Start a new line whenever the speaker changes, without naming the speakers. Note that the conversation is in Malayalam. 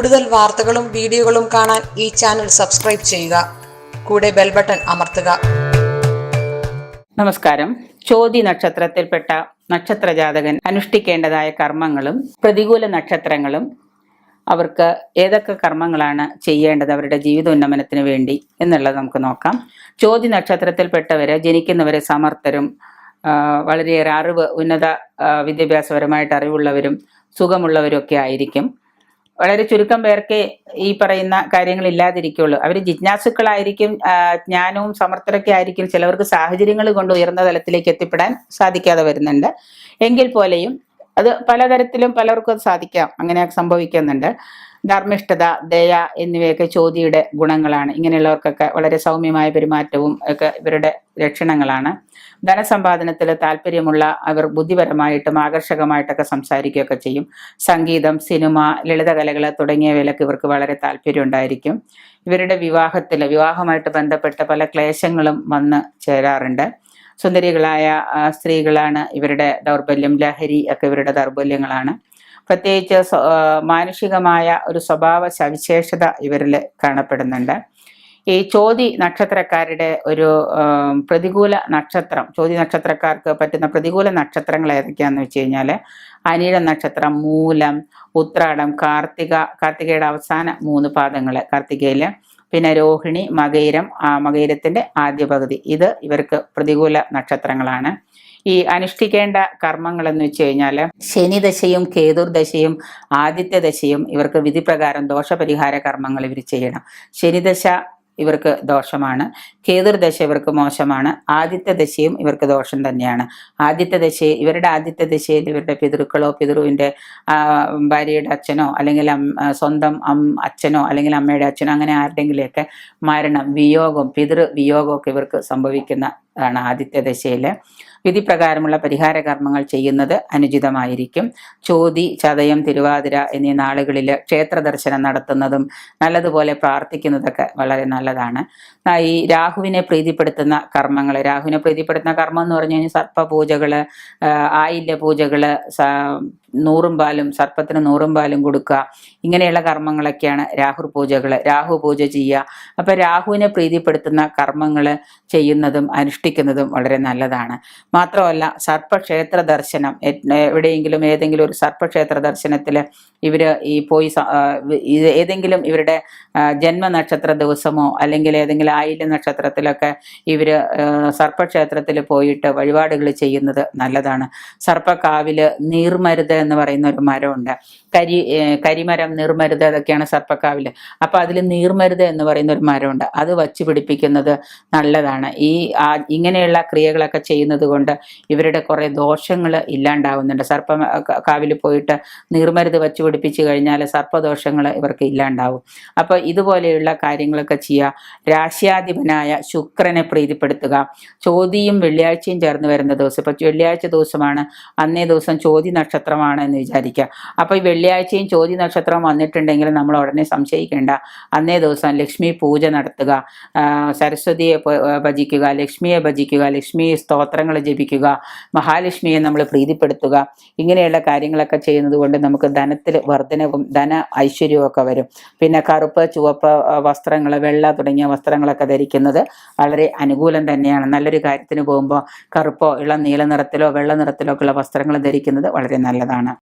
കൂടുതൽ വാർത്തകളും വീഡിയോകളും കാണാൻ ഈ ചാനൽ സബ്സ്ക്രൈബ് ചെയ്യുക. കൂടെ ബെൽ ബട്ടൺ അമർത്തുക.
നമസ്കാരം. ചോതി നക്ഷത്രത്തിൽപ്പെട്ട നക്ഷത്ര ജാതകൻ അനുഷ്ഠിക്കേണ്ടതായ കർമ്മങ്ങളും പ്രതികൂല നക്ഷത്രങ്ങളും അവർക്ക് ഏതൊക്കെ കർമ്മങ്ങളാണ് ചെയ്യേണ്ടത് അവരുടെ ജീവിത ജീവിതോന്നമനത്തിന് വേണ്ടി എന്നുള്ളത് നമുക്ക് നോക്കാം. ചോതി നക്ഷത്രത്തിൽപ്പെട്ടവര് ജനിക്കുന്നവരെ സമർത്ഥരും വളരെയേറെ അറിവ് ഉന്നത വിദ്യാഭ്യാസപരമായിട്ട് അറിവുള്ളവരും സുഖമുള്ളവരും ഒക്കെ ആയിരിക്കും. വളരെ ചുരുക്കം പേർക്ക് ഈ പറയുന്ന കാര്യങ്ങൾ ഇല്ലാതിരിക്കുള്ളൂ. അവർ ജിജ്ഞാസുക്കളായിരിക്കും ജ്ഞാനവും സമർത്ഥരൊക്കെ ആയിരിക്കും. ചിലവർക്ക് സാഹചര്യങ്ങൾ കൊണ്ട് ഉയർന്ന തലത്തിലേക്ക് എത്തിപ്പെടാൻ സാധിക്കാതെ വരുന്നുണ്ട്. എങ്കിൽ പോലെയും അത് പലതരത്തിലും പലർക്കും അത് സാധിക്കാം. അങ്ങനെ സംഭവിക്കുന്നുണ്ട്. ധർമ്മിഷ്ഠത ദയ എന്നിവയൊക്കെ ചോദ്യയുടെ ഗുണങ്ങളാണ്. ഇങ്ങനെയുള്ളവർക്കൊക്കെ വളരെ സൗമ്യമായ പെരുമാറ്റവും ഒക്കെ ഇവരുടെ ലക്ഷണങ്ങളാണ്. ധനസമ്പാദനത്തിൽ താല്പര്യമുള്ള അവർ ബുദ്ധിപരമായിട്ടും ആകർഷകമായിട്ടൊക്കെ സംസാരിക്കുകയൊക്കെ ചെയ്യും. സംഗീതം സിനിമ ലളിതകലകൾ തുടങ്ങിയവയിലൊക്കെ ഇവർക്ക് വളരെ താല്പര്യം ഉണ്ടായിരിക്കും. ഇവരുടെ വിവാഹത്തിൽ വിവാഹമായിട്ട് ബന്ധപ്പെട്ട പല ക്ലേശങ്ങളും വന്ന് ചേരാറുണ്ട്. സുന്ദരികളായ സ്ത്രീകളാണ് ഇവരുടെ ദൗർബല്യം. ലഹരി ഒക്കെ ഇവരുടെ ദൗർബല്യങ്ങളാണ്. പ്രത്യേകിച്ച് മാനുഷികമായ ഒരു സ്വഭാവ സവിശേഷത ഇവരിൽ കാണപ്പെടുന്നുണ്ട്. ഈ ചോതി നക്ഷത്രക്കാരുടെ ഒരു പ്രതികൂല നക്ഷത്രം ചോതി നക്ഷത്രക്കാർക്ക് പറ്റുന്ന പ്രതികൂല നക്ഷത്രങ്ങൾ ഏതൊക്കെയാന്ന് വെച്ച് കഴിഞ്ഞാൽ അനിഴ നക്ഷത്രം മൂലം ഉത്രാടം കാർത്തിക കാർത്തികയുടെ അവസാന മൂന്ന് പാദങ്ങൾ കാർത്തികയിൽ പിന്നെ രോഹിണി മകൈരം ആ മകയിരത്തിന്റെ ആദ്യ പകുതി. ഇത് ഇവർക്ക് പ്രതികൂല നക്ഷത്രങ്ങളാണ്. ഈ അനുഷ്ഠിക്കേണ്ട കർമ്മങ്ങൾ എന്ന് വെച്ച് കഴിഞ്ഞാൽ ശനിദശയും കേതുർദശയും ആദിത്യ ദശയും ഇവർക്ക് വിധിപ്രകാരം ദോഷപരിഹാര കർമ്മങ്ങൾ ഇവർ ചെയ്യണം. ശനിദശ ഇവർക്ക് ദോഷമാണ്. കേതുർദശ ഇവർക്ക് മോശമാണ്. ആദിത്യ ദശയും ഇവർക്ക് ദോഷം തന്നെയാണ്. ആദിത്യ ദശ ഇവരുടെ ആദിത്യ ദശയിൽ ഇവരുടെ പിതൃക്കളോ പിതൃവിന്റെ ഭാര്യയുടെ അച്ഛനോ അല്ലെങ്കിൽ സ്വന്തം അച്ഛനോ അല്ലെങ്കിൽ അമ്മയുടെ അച്ഛനോ അങ്ങനെ ആരുടെങ്കിലുമൊക്കെ മരണം വിയോഗം പിതൃ വിയോഗമൊക്കെ ഇവർക്ക് സംഭവിക്കുന്ന ആണ് ആദിത്യ ദശയിൽ വിധിപ്രകാരമുള്ള പരിഹാര കർമ്മങ്ങൾ ചെയ്യുന്നത് അനുചിതമായിരിക്കും. ചോതി ചതയം തിരുവാതിര എന്നീ നാളുകളിൽ ക്ഷേത്ര ദർശനം നടത്തുന്നതും നല്ലതുപോലെ പ്രാർത്ഥിക്കുന്നതൊക്കെ വളരെ നല്ലതാണ്. ഈ രാഹുവിനെ പ്രീതിപ്പെടുത്തുന്ന കർമ്മങ്ങൾ രാഹുവിനെ പ്രീതിപ്പെടുത്തുന്ന കർമ്മം എന്ന് പറഞ്ഞു കഴിഞ്ഞാൽ സർപ്പപൂജകൾ ആയില്യ പൂജകൾ നൂറും പാലും സർപ്പത്തിന് നൂറും പാലും കൊടുക്കുക. ഇങ്ങനെയുള്ള കർമ്മങ്ങളൊക്കെയാണ് രാഹു പൂജകൾ രാഹു പൂജ ചെയ്യുക. അപ്പം രാഹുവിനെ പ്രീതിപ്പെടുത്തുന്ന കർമ്മങ്ങൾ ചെയ്യുന്നതും അനുഷ്ഠിക്കുന്നതും വളരെ നല്ലതാണ്. മാത്രമല്ല സർപ്പക്ഷേത്ര ദർശനം. എവിടെയെങ്കിലും ഏതെങ്കിലും ഒരു സർപ്പക്ഷേത്ര ദർശനത്തിൽ ഇവർ ഈ പോയി ഏതെങ്കിലും ഇവരുടെ ജന്മ ജന്മനക്ഷത്ര ദിവസമോ അല്ലെങ്കിൽ ഏതെങ്കിലും ആയില്യ നക്ഷത്രത്തിലൊക്കെ ഇവർ സർപ്പക്ഷേത്രത്തിൽ പോയിട്ട് വഴിപാടുകൾ ചെയ്യുന്നത് നല്ലതാണ്. സർപ്പക്കാവിൽ നീർമരുത് എന്ന് പറയുന്ന ഒരു മരമുണ്ട്. കരി കരിമരം നീർമരുത് അതൊക്കെയാണ് സർപ്പക്കാവിൽ അപ്പൊ അതിൽ നീർമരുത് എന്ന് പറയുന്ന ഒരു മരമുണ്ട്. അത് വച്ച് പിടിപ്പിക്കുന്നത് നല്ലതാണ്. ഈ ഇങ്ങനെയുള്ള ക്രിയകളൊക്കെ ചെയ്യുന്നത് കൊണ്ട് ഇവരുടെ കുറേ ദോഷങ്ങൾ ഇല്ലാണ്ടാവുന്നുണ്ട്. സർപ്പ കാവിൽ പോയിട്ട് നീർമരുത് വച്ച് പിടിപ്പിച്ച് കഴിഞ്ഞാൽ സർപ്പദോഷങ്ങൾ ഇവർക്ക് ഇല്ലാണ്ടാവും. അപ്പോൾ ഇതുപോലെയുള്ള കാര്യങ്ങളൊക്കെ ചെയ്യുക. രാശ്യാധിപനായ ശുക്രനെ പ്രീതിപ്പെടുത്തുക. ചോതിയും വെള്ളിയാഴ്ചയും ചേർന്ന് വരുന്ന ദിവസം. ഇപ്പൊ വെള്ളിയാഴ്ച ദിവസമാണ്. അന്നേ ദിവസം ചോതി നക്ഷത്രമാണ് എന്ന് വിചാരിക്കുക. അപ്പോൾ ഈ വെള്ളിയാഴ്ചയും ചോദ്യ നക്ഷത്രം വന്നിട്ടുണ്ടെങ്കിൽ നമ്മൾ ഉടനെ സംശയിക്കേണ്ട. അന്നേ ദിവസം ലക്ഷ്മി പൂജ നടത്തുക. സരസ്വതിയെ ഭജിക്കുക ലക്ഷ്മിയെ ഭജിക്കുക ലക്ഷ്മി സ്തോത്രങ്ങൾ ജപിക്കുക മഹാലക്ഷ്മിയെ നമ്മൾ പ്രീതിപ്പെടുത്തുക. ഇങ്ങനെയുള്ള കാര്യങ്ങളൊക്കെ ചെയ്യുന്നത് കൊണ്ട് നമുക്ക് ധനത്തിൽ വർധനവും ധന ഐശ്വര്യവും ഒക്കെ വരും. പിന്നെ കറുപ്പ് ചുവപ്പ് വസ്ത്രങ്ങൾ വെള്ള തുടങ്ങിയ വസ്ത്രങ്ങളൊക്കെ ധരിക്കുന്നത് വളരെ അനുകൂലം തന്നെയാണ്. നല്ലൊരു കാര്യത്തിന് പോകുമ്പോൾ കറുപ്പോ ഇളം നീല നിറത്തിലോ വെള്ള നിറത്തിലോ ഒക്കെയുള്ള വസ്ത്രങ്ങൾ ധരിക്കുന്നത് വളരെ നല്ലതാണ്. ആണ്